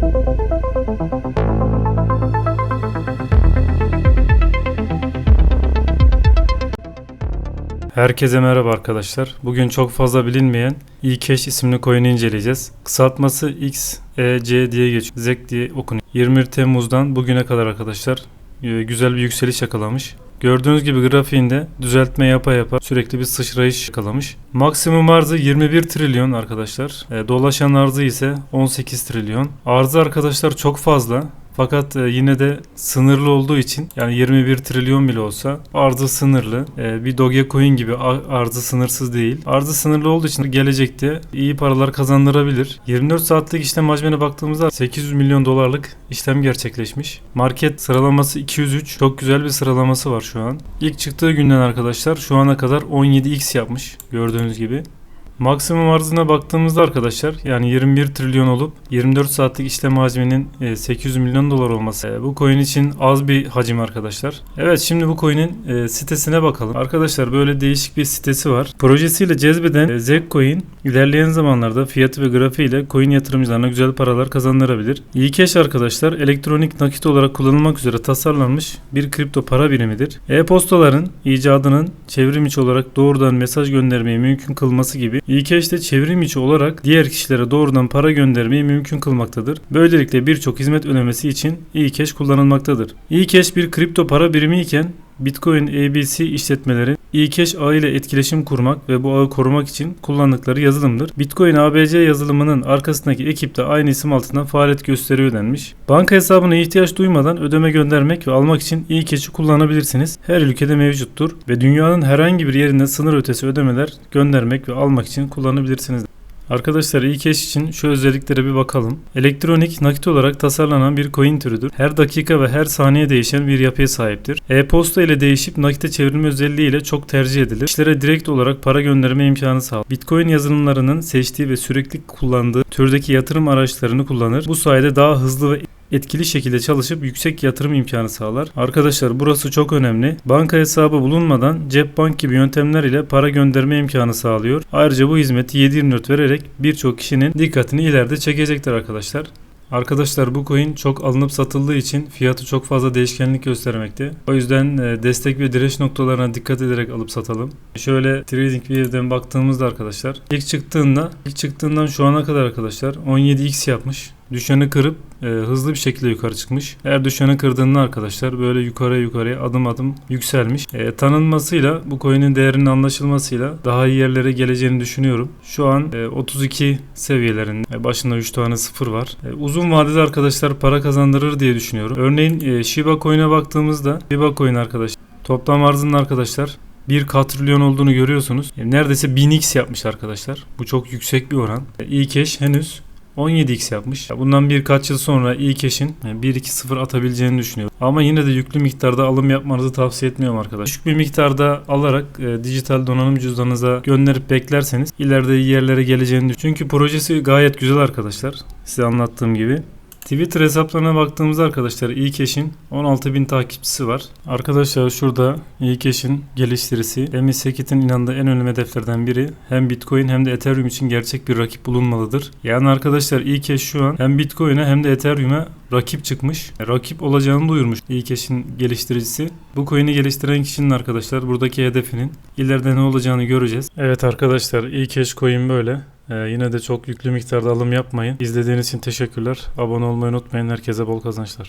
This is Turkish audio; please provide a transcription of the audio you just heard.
Herkese merhaba arkadaşlar. Bugün çok fazla bilinmeyen eCash isimli coin'i inceleyeceğiz. Kısaltması XEC diye geçiyor. ZEC diye okunuyor. 21 Temmuz'dan bugüne kadar arkadaşlar e, güzel bir yükseliş yakalamış. Gördüğünüz gibi grafiğinde düzeltme yapa yapa sürekli bir sıçrayış yakalamış. Maksimum arzı 21 trilyon arkadaşlar. E, dolaşan arzı ise 18 trilyon. Arzı arkadaşlar çok fazla. Fakat e, yine de sınırlı olduğu için yani 21 trilyon bile olsa arzı sınırlı. E, bir Dogecoin gibi arzı sınırsız değil. Arzı sınırlı olduğu için gelecekte iyi paralar kazandırabilir. 24 saatlik işlem hacmine baktığımızda 800 milyon dolarlık işlem gerçekleşmiş. Market sıralaması 203. Çok güzel bir sıralaması var şu an. İlk çıktığı günden arkadaşlar şu ana kadar 17x yapmış gördüğünüz gibi. Maksimum arzına baktığımızda arkadaşlar yani 21 trilyon olup 24 saatlik işlem hacminin e, 800 milyon dolar olması e, bu coin için az bir hacim arkadaşlar. Evet şimdi bu coin'in e, sitesine bakalım. Arkadaşlar böyle değişik bir sitesi var. Projesiyle cezbeden e, Zcoin ilerleyen zamanlarda fiyatı ve grafiğiyle coin yatırımcılarına güzel paralar kazandırabilir. eCash arkadaşlar elektronik nakit olarak kullanılmak üzere tasarlanmış bir kripto para birimidir. E-postaların icadının çevrim içi olarak doğrudan mesaj göndermeyi mümkün kılması gibi eCash de çevrim içi olarak diğer kişilere doğrudan para göndermeyi mümkün kılmaktadır. Böylelikle birçok hizmet ödemesi için eCash kullanılmaktadır. eCash bir kripto para birimi iken Bitcoin ABC işletmeleri eCash ağı ile etkileşim kurmak ve bu ağı korumak için kullandıkları yazılımdır. Bitcoin ABC yazılımının arkasındaki ekip de aynı isim altında faaliyet gösteriyor denmiş. Banka hesabına ihtiyaç duymadan ödeme göndermek ve almak için eCash'i kullanabilirsiniz. Her ülkede mevcuttur ve dünyanın herhangi bir yerinde sınır ötesi ödemeler göndermek ve almak için kullanabilirsiniz. Arkadaşlar eCash için şu özelliklere bir bakalım. Elektronik nakit olarak tasarlanan bir coin türüdür. Her dakika ve her saniye değişen bir yapıya sahiptir. E-posta ile değişip nakite çevrilme özelliği ile çok tercih edilir. Kişilere direkt olarak para gönderme imkanı sağlar. Bitcoin yazılımlarının seçtiği ve sürekli kullandığı türdeki yatırım araçlarını kullanır. Bu sayede daha hızlı ve etkili şekilde çalışıp yüksek yatırım imkanı sağlar. Arkadaşlar burası çok önemli. Banka hesabı bulunmadan cep bank gibi yöntemler ile para gönderme imkanı sağlıyor. Ayrıca bu hizmeti 7/24 vererek birçok kişinin dikkatini ileride çekecektir arkadaşlar. Arkadaşlar bu coin çok alınıp satıldığı için fiyatı çok fazla değişkenlik göstermekte. O yüzden e, destek ve direnç noktalarına dikkat ederek alıp satalım. Şöyle TradingView'den baktığımızda arkadaşlar ilk çıktığında ilk çıktığından şu ana kadar arkadaşlar 17x yapmış. Düşeni kırıp e, hızlı bir şekilde yukarı çıkmış. Eğer düşeni kırdığında arkadaşlar böyle yukarıya yukarıya adım adım yükselmiş. E, tanınmasıyla bu coin'in değerinin anlaşılmasıyla daha iyi yerlere geleceğini düşünüyorum. Şu an e, 32 seviyelerinde e, başında 3 tane sıfır var. E, uzun vadede arkadaşlar para kazandırır diye düşünüyorum. Örneğin e, Shiba coin'e baktığımızda Shiba coin arkadaşlar toplam arzının arkadaşlar 1 katrilyon olduğunu görüyorsunuz. E, neredeyse 1000x yapmış arkadaşlar. Bu çok yüksek bir oran. ECash henüz 17x yapmış. Bundan birkaç yıl sonra eCash'in 1-2-0 atabileceğini düşünüyorum. Ama yine de yüklü miktarda alım yapmanızı tavsiye etmiyorum arkadaşlar. Düşük bir miktarda alarak e, dijital donanım cüzdanınıza gönderip beklerseniz ileride iyi yerlere geleceğini düşünüyorum. Çünkü projesi gayet güzel arkadaşlar. Size anlattığım gibi. Twitter hesaplarına baktığımızda arkadaşlar eCash'in 16.000 takipçisi var. Arkadaşlar şurada eCash'in geliştirisi Emi Sekit'in inandığı en önemli hedeflerden biri. Hem Bitcoin hem de Ethereum için gerçek bir rakip bulunmalıdır. Yani arkadaşlar eCash şu an hem Bitcoin'e hem de Ethereum'e rakip çıkmış. Rakip olacağını duyurmuş eCash'in geliştiricisi. Bu coin'i geliştiren kişinin arkadaşlar buradaki hedefinin ileride ne olacağını göreceğiz. Evet arkadaşlar eCash coin böyle. Ee, yine de çok yüklü miktarda alım yapmayın. İzlediğiniz için teşekkürler. Abone olmayı unutmayın. Herkese bol kazançlar.